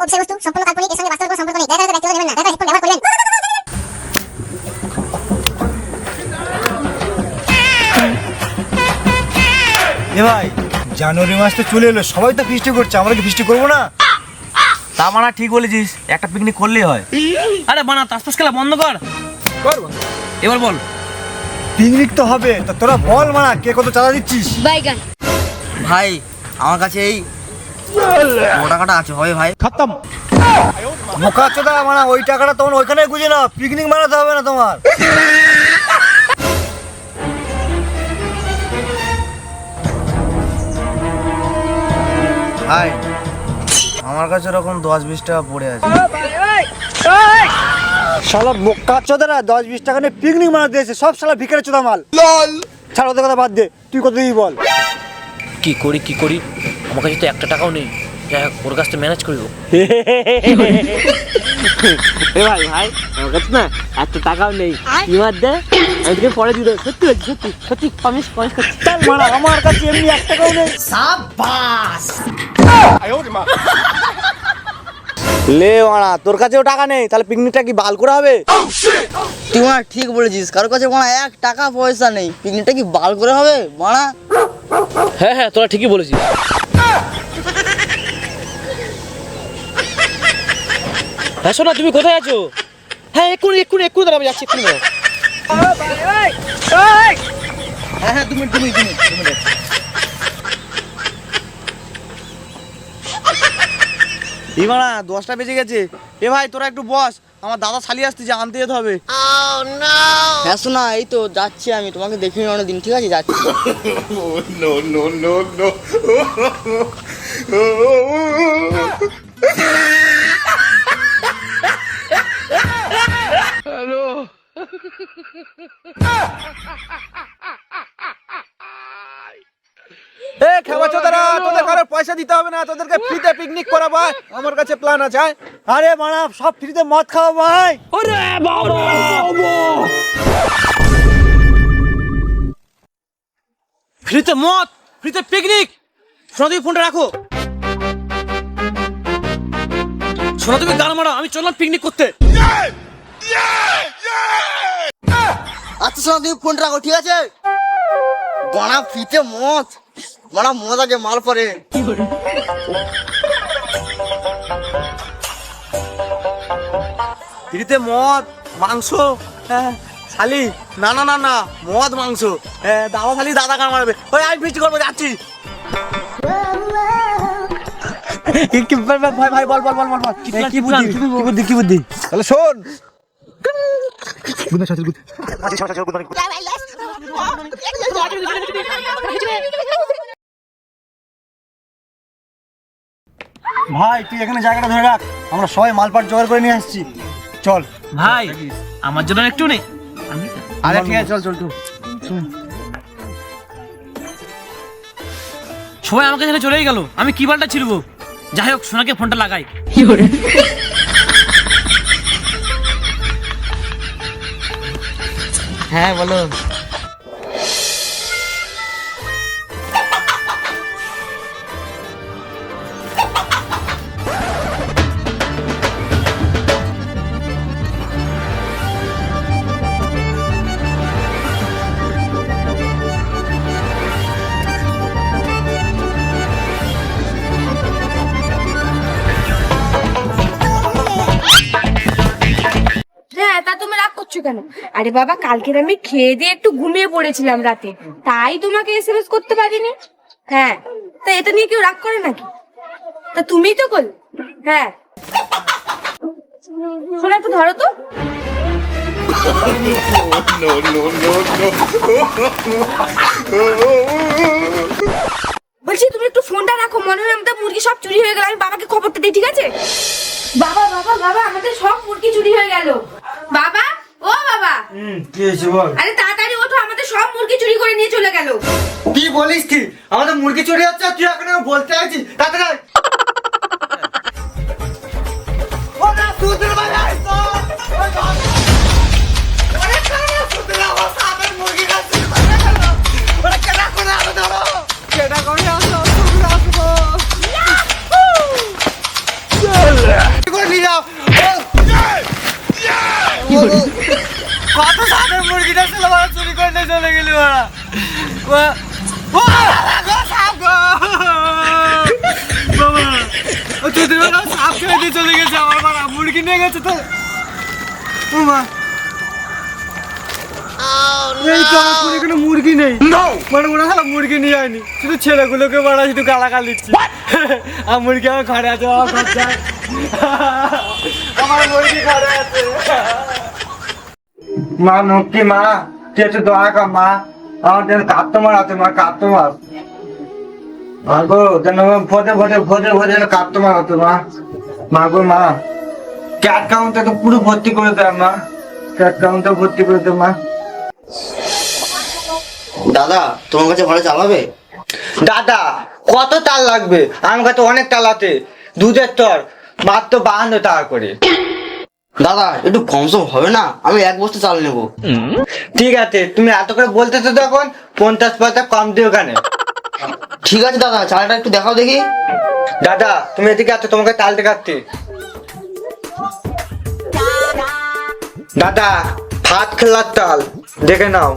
বিষয়বস্তু সম্পূর্ণ কাল্পনিক এর সঙ্গে বাস্তবের কোনো সম্পর্ক নেই দেখা ব্যক্তিগত নেবেন না। দেখা হেডফোন ব্যবহার করবেন এ ভাই জানুয়ারি মাস তো চলে এলো সবাই তো ফিস্টি করছে আমরা কি ফিস্টি করব না? তা মানা ঠিক বলেছিস একটা পিকনিক করলেই হয়। আরে বানা তাসপাস খেলা বন্ধ কর। এবার বল। পিকনিক তো হবে তা তোরা বল মানা কে কত চাঁদা দিচ্ছিস? বাইগান। ভাই আমার কাছে এই টাকাটা আছে হবে ভাই। চোদা মানা ওই টাকাটা তখন ওইখানে গুঁজে না পিকনিক মানাতে হবে না তোমার। ভাই আমার কাছে ওরকম দশ বিশ টাকা পড়ে আছে। শালা বোকা চোদারা দশ বিশ টাকা নিয়ে পিকনিক মানাতে এসে সব শালা ভিকারে চোদা মাল ছাড় ওদের কথা বাদ দে তুই কত দিবি বল। কি করি কি করি? আমার কাছে তো একটা টাকাও নেই। যাই হোক ওর কাছ থেকে ম্যানেজ করব। এ ভাই ভাই আমার কাছে না এত টাকাও নেই। এবার দে আমি তোকে পরে দিয়ে দেবো সত্যি বলছি সত্যি সত্যি প্রমিস প্রমিস করছি। চল মানা আমার কাছে এমনি এক টাকাও নেই। লে মানা তোর কাছেও টাকা নেই তাহলে পিকনিকটা কি বাল করে হবে? তুই মানা ঠিক বলেছিস। কারোর কাছে মানা এক টাকা পয়সা নেই। পিকনিকটা কি বাল করে হবে? মানা হ্যাঁ হ্যাঁ তোরা ঠিকই বলেছিস। হ্যাঁ শোনা তুমি কোথায় আছো হ্যাঁ এক্ষুনি এক্ষুনি এক্ষুনি দাঁড়া আমি যাচ্ছি এক্ষুনি। হ্যাঁ হ্যাঁ তুমি তুমি তুমি দশটা বেজে গেছে এ ভাই তোরা একটু বস আমার দাদা শালি আসতে যে আনতে যেতে হবে হ্যাঁ শোনা এই তো যাচ্ছি আমি তোমাকে দেখিনি অনেকদিন ঠিক আছে যাচ্ছি এ খেবা চোদারা তোদের কারোর পয়সা দিতে হবে না তোদেরকে ফ্রিতে পিকনিক করাবো আয়। আমার কাছে প্ল্যান আছে আরে মানা সব ফ্রিতে মদ খাওয়া ভাই। বাবা ফ্রিতে মদ ফ্রিতে পিকনিক শোনা তুমি ফোনটা রাখো। শোনা তুমি গান মারো আমি চললাম পিকনিক করতে। আচ্ছা শোনা তুমি ফোন রাখো ঠিক আছে? বড়া ফিতে মদ। আগে মাল পরে। ফ্রিতে মদ মাংস হ্যাঁ শালি না না না না মদ মাংস। হ্যাঁ দাদা শালি দাদা কান মারবে? ওই আমি ফিস্ট করব যাচ্ছি। কি- কি- ভাই ভাই ভাই বল বল বল বল বল। কি বুদ্ধি? কি বুদ্ধি কি বুদ্ধি? তাহলে শোন ভাই তুই এখানে জায়গাটা ধরে রাখ। আমরা সবাই মালপাট জোগাড় করে নিয়ে আসছি। চল। ভাই আমার জন্য একটু নেই। আরে ঠিক আছে চল চল চল। সবাই আমাকে ছেড়ে চলেই গেল। আমি কি বালটা ছিড়বো? যাই হোক সোনাকে ফোনটা লাগাই। হ্যাঁ বলো কেন? আরে বাবা কালকে আমি খেয়ে দিয়ে একটু ঘুমিয়ে পড়েছিলাম রাতে। তাই তোমাকে এসএমএস করতে পারিনি? হ্যাঁ। তা এটা নিয়ে কেউ রাগ করে নাকি? তা তুমিই তো করলে। হ্যাঁ। শোনো একটু ধরো তো। বলছি, তুমি একটু ফোনটা রাখো। মনে হয় আমাদের মুরগি সব চুরি হয়ে গেল। আমি বাবাকে খবরটা দিই, ঠিক আছে? বাবা বাবা বাবা, আমাদের সব মুরগি চুরি হয়ে গেল। বাবা ও কি হয়েছে বল? আরে তাড়াতাড়ি ওঠো আমাদের সব মুরগি চুরি করে নিয়ে চলে গেল। কি বলিস কি? আমাদের মুরগি চুরি হচ্ছে তুই এখন বলতে আছিস তাড়াতাড়ি। ও না, সুধীর নিয়ে গেছে তো। ও মা। এই তো আমার কোনো কোনো মুরগি নেই। মানে ওরা মুরগি নিয়ে আয়নি। শুধু ছেলেগুলোকে মারা শুধু গালাগাল দিচ্ছি। আর মুরগি আমার ঘরে আছে আমার মুরগি ঘরে আছে। মা নক্কি মা তুই একটু দয়া কর মা। কাস্টমার আছে মা কাস্টমার মা গো যেন ভোজে ভোজে ভোজে ভোজে কাস্টমার হতো মা। মা গো মা। ক্যাট কাউন্টে তো পুরো ভর্তি করে দেয় মা। ক্যাট কাউন্টে ভর্তি করে দে মা। দাদা তোমার কাছে ভালো চালাবে? দাদা কত তাল লাগবে? আমার কাছে অনেক তাল আছে। দুধের তর মাত্র বাহান্ন টাকা করে। দাদা একটু কম সম হবে না? আমি এক বস্তা চাল নেব। ঠিক আছে তুমি এত করে বলতেছো তখন পঞ্চাশ পয়সা কম দিও ওখানে ঠিক আছে দাদা চালটা একটু দেখাও দেখি। দাদা তুমি এদিকে আছো তোমাকে তাল দেখাচ্ছি। দাদা ভাত খেলার তাল দেখে নাও।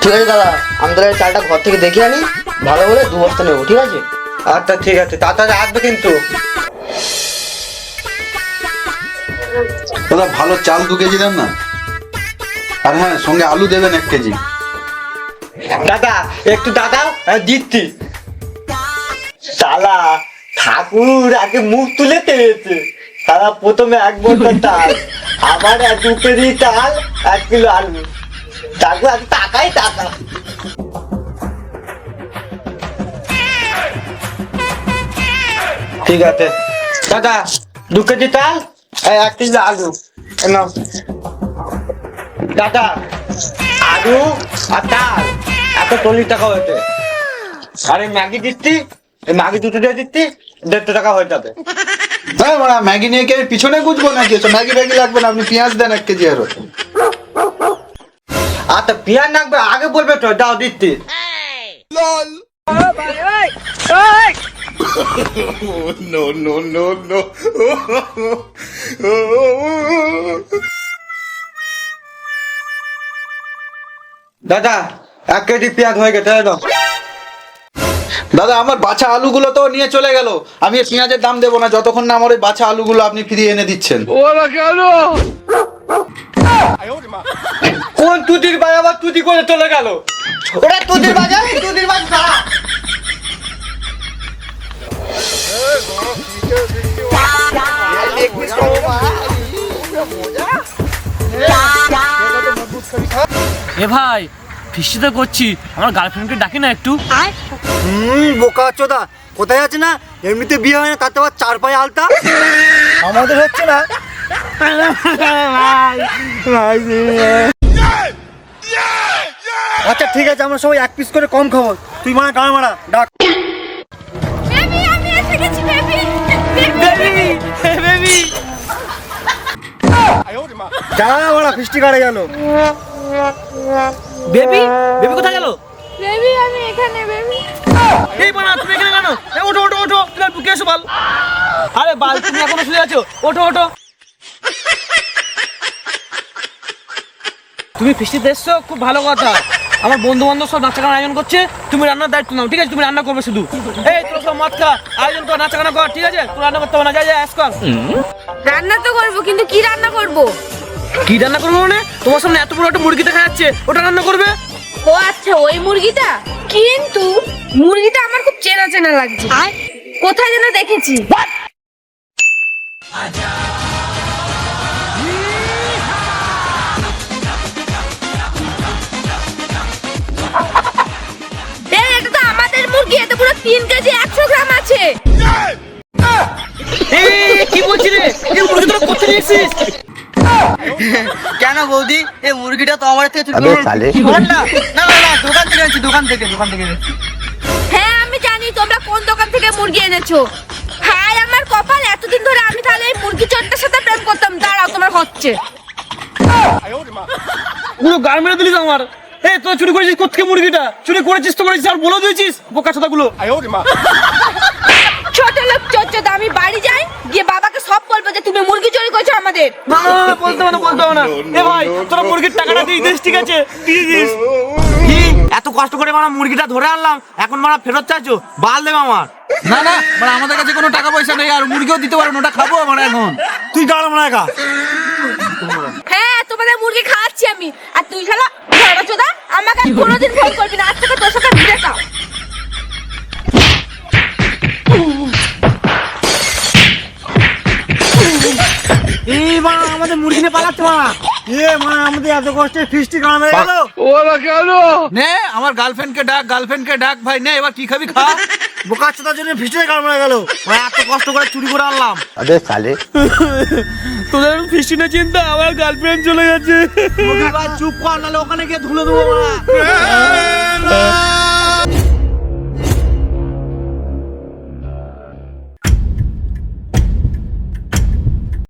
ঠিক আছে দাদা আমি তাহলে চালটা ঘর থেকে দেখে আনি ভালো বলে দু বস্তা নেব ঠিক আছে? আচ্ছা ঠিক আছে তাড়াতাড়ি আসবে কিন্তু। দাদা ভালো চাল দু কেজি দেন না? আর হ্যাঁ সঙ্গে আলু দেবেন এক কেজি। দাদা একটু দাদা আমি দিচ্ছি। শালা ঠাকুর আগে মুখ তুলে পেয়েছে। তারা প্রথমে এক বছর তাল আবার দু কেজি চাল, এক কিলো আলু। ঠাকুর আগে টাকাই টাকা। ঠিক আছে। দাদা, দু কেজি এই এক কেজি আলু। দাদা, আলু আর তাল এত চল্লিশ টাকা হয়েছে। আর ম্যাগি দিচ্ছি? এই ম্যাগি দুটো দিয়ে দিচ্ছি দেড়শো টাকা হয়ে যাবে। হ্যাঁ মানে ম্যাগি নিয়ে কি আমি পিছনে গুজবো নাকি? ম্যাগি ম্যাগি লাগবে না আপনি পেঁয়াজ দেন এক কেজি আরও আচ্ছা পেঁয়াজ লাগবে আগে বলবে তো দাও দিচ্ছি। দাদা এক কেজি পেঁয়াজ হয়ে গেছে দাও দাদা আমার বাছা আলুগুলো তো নিয়ে চলে গেল। আমি পেঁয়াজের দাম দেবো না যতক্ষণ না আমার ওই বাছা আলুগুলো আপনি ফিরিয়ে এনে দিচ্ছেন। ওরা কেন? কোন তুতির বাই আবার তুতি করে চলে গেল? ওরা তুতির বাজার তুতির বাজ এ ভাই ফিস্টি তো করছি। আমার গার্লফ্রেন্ডকে ডাকি না একটু। হুম বোকা চোদা কোথায় আছে না? এমনিতে বিয়ে হয় না তাতে আবার চার পায়ে আলতা। আমাদের হচ্ছে না। আচ্ছা ঠিক আছে আমরা সবাই এক পিস করে কম খাব। তুই মারা গান মারা ডাক। যা মারা ফিস্টি কাটে গেল। বেবি? বেবি কোথায় গেল? বেবি আমি এখানে বেবি। এই বানা তুমি এখানে কেন? ওঠো ওঠো ওঠো। তুমি বুকে এসো বাল। আরে বাল তুমি এখনও শুয়ে আছো? ওঠো ওঠো। তুমি ফিস্টিতে এসছো? খুব ভালো কথা। আমার বন্ধু বান্ধব সব নাচা আয়োজন করছে। তুমি রান্নার দায়িত্ব নাও ঠিক আছে? তুমি রান্না করবে শুধু। এই তোর সব মদ খা। আয়োজন কর নাচা কর ঠিক আছে? তুই রান্না করতে হবে না যা যা অ্যাস কর। রান্না তো করব কিন্তু কি রান্না করব? কি রান্না করব মানে? তোমার সামনে এত বড় একটা মুরগি দেখা যাচ্ছে ওটা রান্না করবে? ও আচ্ছা ওই মুরগিটা? কিন্তু মুরগিটা আমার খুব চেনা চেনা লাগছে। কোথায় যেন দেখেছি। এই, এটা তো আমাদের মুরগি এতে পুরো তিন কেজি একশো গ্রাম আছে। কি বলছিস রে? মুরগি তোরা কোথায় বৌদি এই মুরগিটা তো আমার থেকে সালে না না না দোকান থেকে আনছি দোকান থেকে দোকান থেকে হ্যাঁ আমি জানি তোমরা কোন দোকান থেকে মুরগি এনেছো? হায় আমার কপাল এতদিন ধরে আমি তাহলে এই মুরগি চোরটার সাথে প্রেম করতাম। দাঁড়াও তোমার হচ্ছে। পুরো মেরে দিলিস আমার। এই তোর চুরি করেছিস কোথেকে মুরগিটা? চুরি করেছিস তো করেছিস আর বলে দিয়েছিস? বোকা ছাতাগুলো ছোট লোক চোর চোদ আমি বাড়ি তুমি মুরগি চুরি করছ আমাদের। না না, না, বলতে হবে না বলতে হবে না। এ ভাই তোরা মুরগির টাকাটা দিয়ে দিস ঠিক আছে? দিয়ে দিস। কি? এত কষ্ট করে মারা মুরগিটা ধরে আনলাম এখন মারা ফেরত চাইছো? বাল দেবে আমার। না না মানে আমাদের কাছে কোনো টাকা পয়সা নেই আর মুরগিও দিতে পারব না ওটা খাব আমরা এখন। তুই দাঁড়া মারা একা। হ্যাঁ তোমাদের মুরগি খাওয়াচ্ছি আমি। আর তুই শালা আমাকে কোনোদিন এ মারা আমাদের এত কষ্টে ফিস্টি কানা হয়ে গেল। নে আমার গার্লফ্রেন্ডকে ডাক গার্লফ্রেন্ডকে ডাক ভাই নে এবার কি খাবি খা। বোকা চোদার জন্য ফিস্টি কানা হয়ে গেল। এত কষ্ট করে চুরি করে আনলাম। তোদের ফিস্টি না চিন্তা? আমার গার্লফ্রেন্ড চলে গেছে। চুপ কর নাহলে ওখানে গিয়ে ধুলো দেবো